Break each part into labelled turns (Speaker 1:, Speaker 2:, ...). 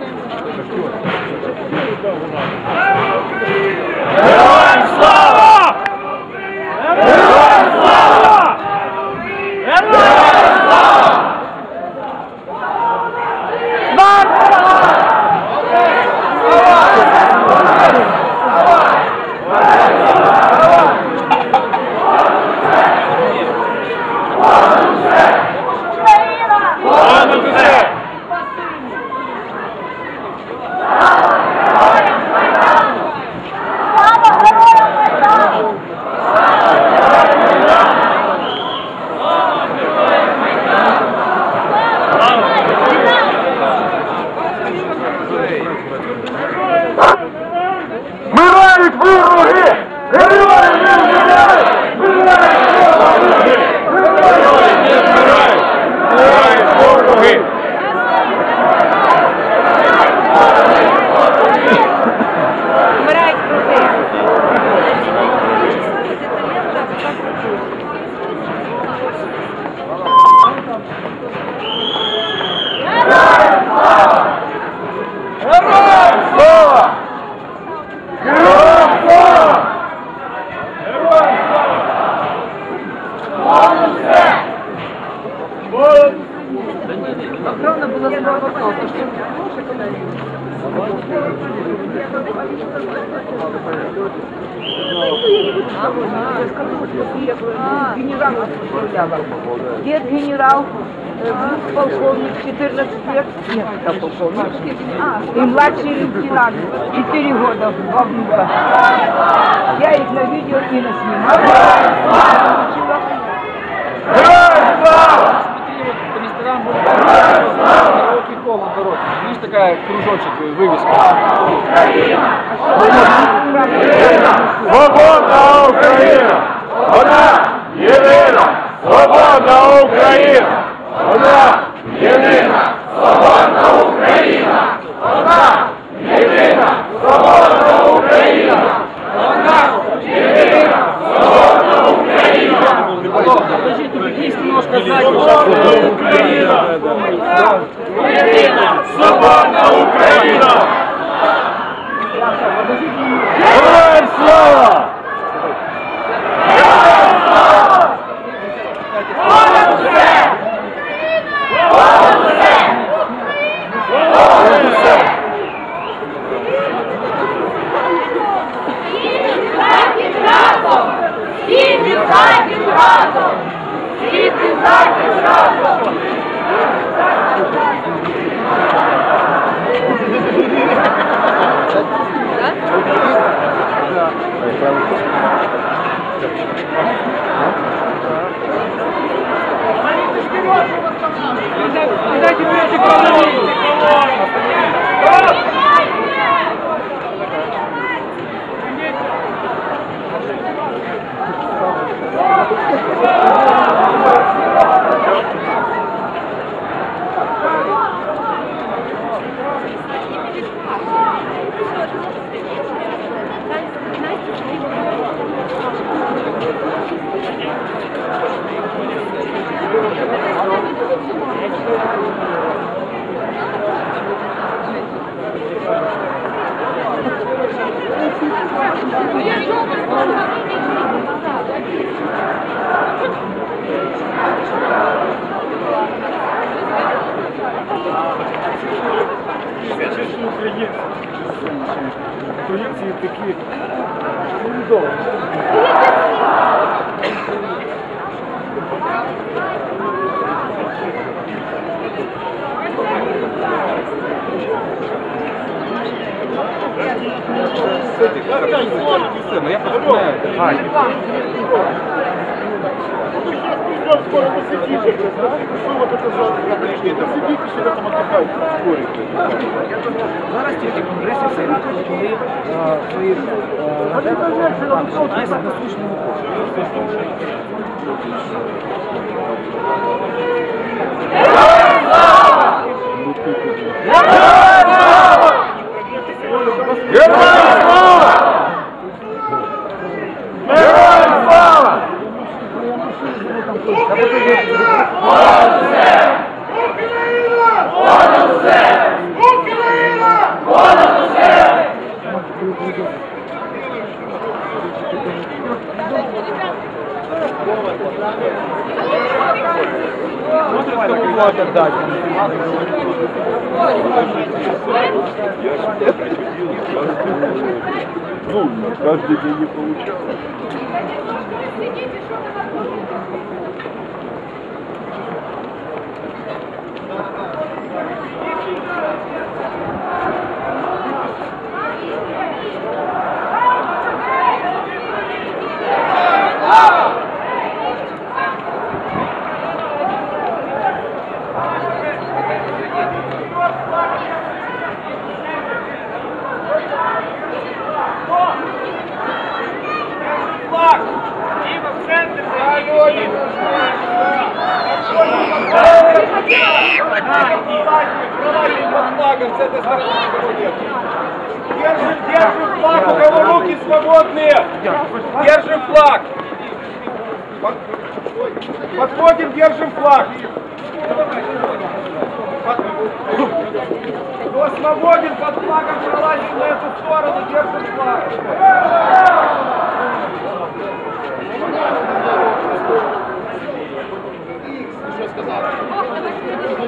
Speaker 1: работаем. Дед генерал, э, полковник, 14 лет, нет, да, полковник, и младший лейтенант, 4 года, два внука. Я их на видео и на снимал
Speaker 2: Героям слава!
Speaker 3: по ресторанам будет караоке холл на дороге. Видишь, такая кружочек, э, вывеска.
Speaker 2: Свободна Україна! Вона єдина! Свободна Україна! Вона єдина! Свободна Україна! Українці такі. Ну,
Speaker 3: Я просто
Speaker 2: Скоро посидите. Что вот это за Посидите, что там отдыхаете вскоре.
Speaker 3: Зараз тільки в Конгресі Сейму почали е, свої е, на слушному
Speaker 2: Героям слава! Ну, каждый день не получал.
Speaker 4: Флаг! Держим, держим флаг, у кого руки свободные! Держим флаг! Под- Подходим, держим флаг! Кто свободен под флагом, пролазим на эту сторону, держим флаг! Руки вперед!
Speaker 5: Слава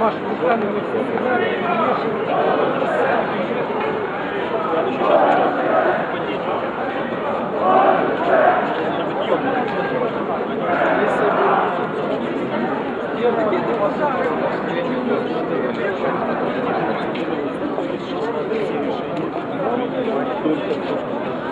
Speaker 4: Маша, мы сами мы все сыграли, Если бы